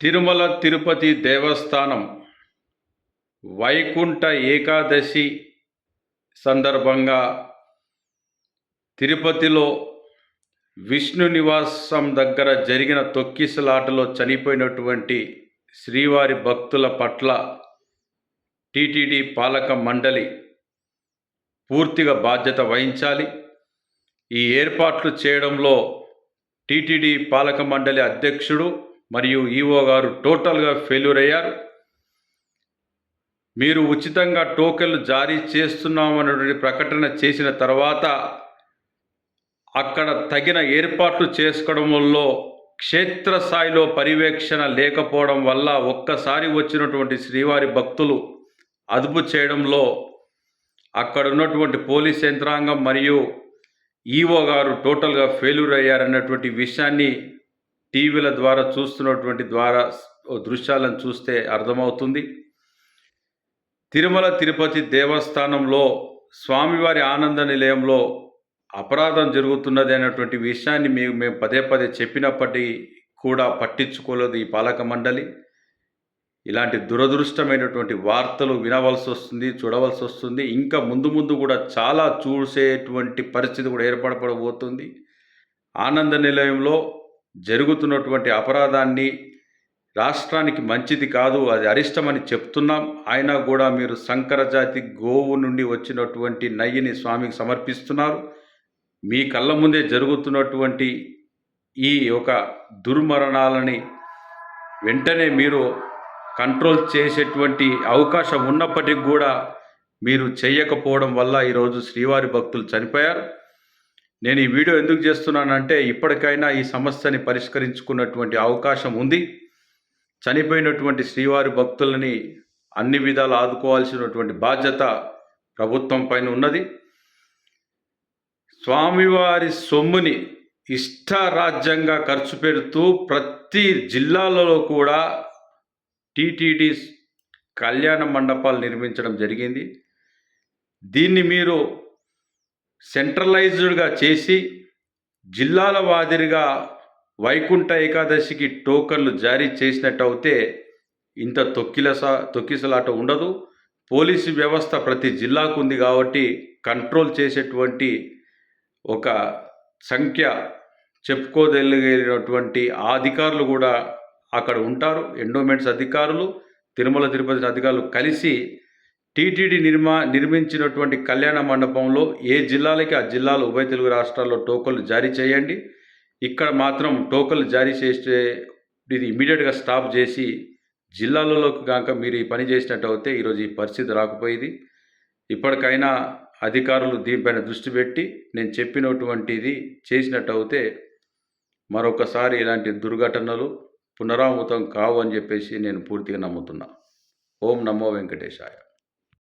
తిరుమల తిరుపతి దేవస్థానం వైకుంఠ ఏకాదశి సందర్భంగా తిరుపతిలో విష్ణు నివాసం దగ్గర జరిగిన తొక్కిసలాటలో చనిపోయినటువంటి శ్రీవారి భక్తుల పట్ల టీటీడీ పాలక మండలి పూర్తిగా బాధ్యత వహించాలి. ఈ ఏర్పాట్లు చేయడంలో టీటీడీ పాలక మండలి అధ్యక్షుడు మరియు ఈఓ గారు టోటల్గా ఫెయిల్యూర్ అయ్యారు. మీరు ఉచితంగా టోకెన్లు జారీ చేస్తున్నామన్నటువంటి ప్రకటన చేసిన తర్వాత అక్కడ తగిన ఏర్పాట్లు చేసుకోవడంలో క్షేత్రస్థాయిలో పర్యవేక్షణ లేకపోవడం వల్ల ఒక్కసారి వచ్చినటువంటి శ్రీవారి భక్తులు అదుపు చేయడంలో అక్కడ ఉన్నటువంటి పోలీస్ యంత్రాంగం మరియు ఈఓ గారు టోటల్గా ఫెయిల్యూర్ అయ్యారన్నటువంటి విషయాన్ని టీవీల ద్వారా చూస్తున్నటువంటి ద్వారా దృశ్యాలను చూస్తే అర్థమవుతుంది. తిరుమల తిరుపతి దేవస్థానంలో స్వామివారి ఆనంద నిలయంలో అపరాధం జరుగుతున్నది అనేటువంటి విషయాన్ని మేము మేము పదే పదే చెప్పినప్పటికీ కూడా పట్టించుకోలేదు ఈ పాలక మండలి. ఇలాంటి దురదృష్టమైనటువంటి వార్తలు వినవలసి వస్తుంది చూడవలసి వస్తుంది. ఇంకా ముందు ముందు కూడా చాలా చూసేటువంటి పరిస్థితి కూడా ఏర్పడబడబోతుంది ఆనంద నిలయంలో జరుగుతున్నటువంటి అపరాధాన్ని రాష్ట్రానికి మంచిది కాదు అది అరిష్టమని చెప్తున్నాం. అయినా కూడా మీరు సంకరజాతి గోవు నుండి వచ్చినటువంటి నయ్యిని స్వామికి సమర్పిస్తున్నారు. మీ కళ్ళ ముందే జరుగుతున్నటువంటి ఈ యొక్క దుర్మరణాలని వెంటనే మీరు కంట్రోల్ చేసేటువంటి అవకాశం ఉన్నప్పటికీ కూడా మీరు చేయకపోవడం వల్ల ఈరోజు శ్రీవారి భక్తులు చనిపోయారు. నేను ఈ వీడియో ఎందుకు చేస్తున్నానంటే ఇప్పటికైనా ఈ సమస్యని పరిష్కరించుకున్నటువంటి అవకాశం ఉంది. చనిపోయినటువంటి శ్రీవారి భక్తులని అన్ని విధాలు ఆదుకోవాల్సినటువంటి బాధ్యత ప్రభుత్వం పైన ఉన్నది. స్వామివారి సొమ్ముని ఇష్టారాజ్యంగా ఖర్చు పెడుతూ ప్రతి జిల్లాలలో కూడా టీటీడీ కళ్యాణ మండపాలు నిర్మించడం జరిగింది. దీన్ని మీరు సెంట్రలైజ్డ్గా చేసి జిల్లాల వాదిరిగా వైకుంఠ ఏకాదశికి టోకన్లు జారీ చేసినట్టు అయితే ఇంత తొక్కిలస తొక్కిసలాట ఉండదు. పోలీసు వ్యవస్థ ప్రతి జిల్లాకు ఉంది కాబట్టి కంట్రోల్ చేసేటువంటి ఒక సంఖ్య చెప్పుకోదలిగినటువంటి ఆ అధికారులు కూడా అక్కడ ఉంటారు. ఎండోమెంట్స్ అధికారులు తిరుమల తిరుపతి అధికారులు కలిసి టీటీడీ నిర్మా నిర్మించినటువంటి కళ్యాణ మండపంలో ఏ జిల్లాలకి ఆ జిల్లాలో ఉభయ తెలుగు రాష్ట్రాల్లో టోకన్లు జారీ చేయండి. ఇక్కడ మాత్రం టోకన్లు జారీ చేస్తే ఇది ఇమీడియట్గా స్టాప్ చేసి జిల్లాలలోకి కాక మీరు ఈ పని చేసినట్టు అయితే ఈరోజు ఈ పరిస్థితి రాకపోయేది. ఇప్పటికైనా అధికారులు దీనిపైన దృష్టి పెట్టి నేను చెప్పినటువంటిది చేసినట్టు అయితే మరొకసారి ఇలాంటి దుర్ఘటనలు పునరావృతం కావు అని చెప్పేసి నేను పూర్తిగా నమ్ముతున్నా. ఓం నమో వెంకటేశాయ.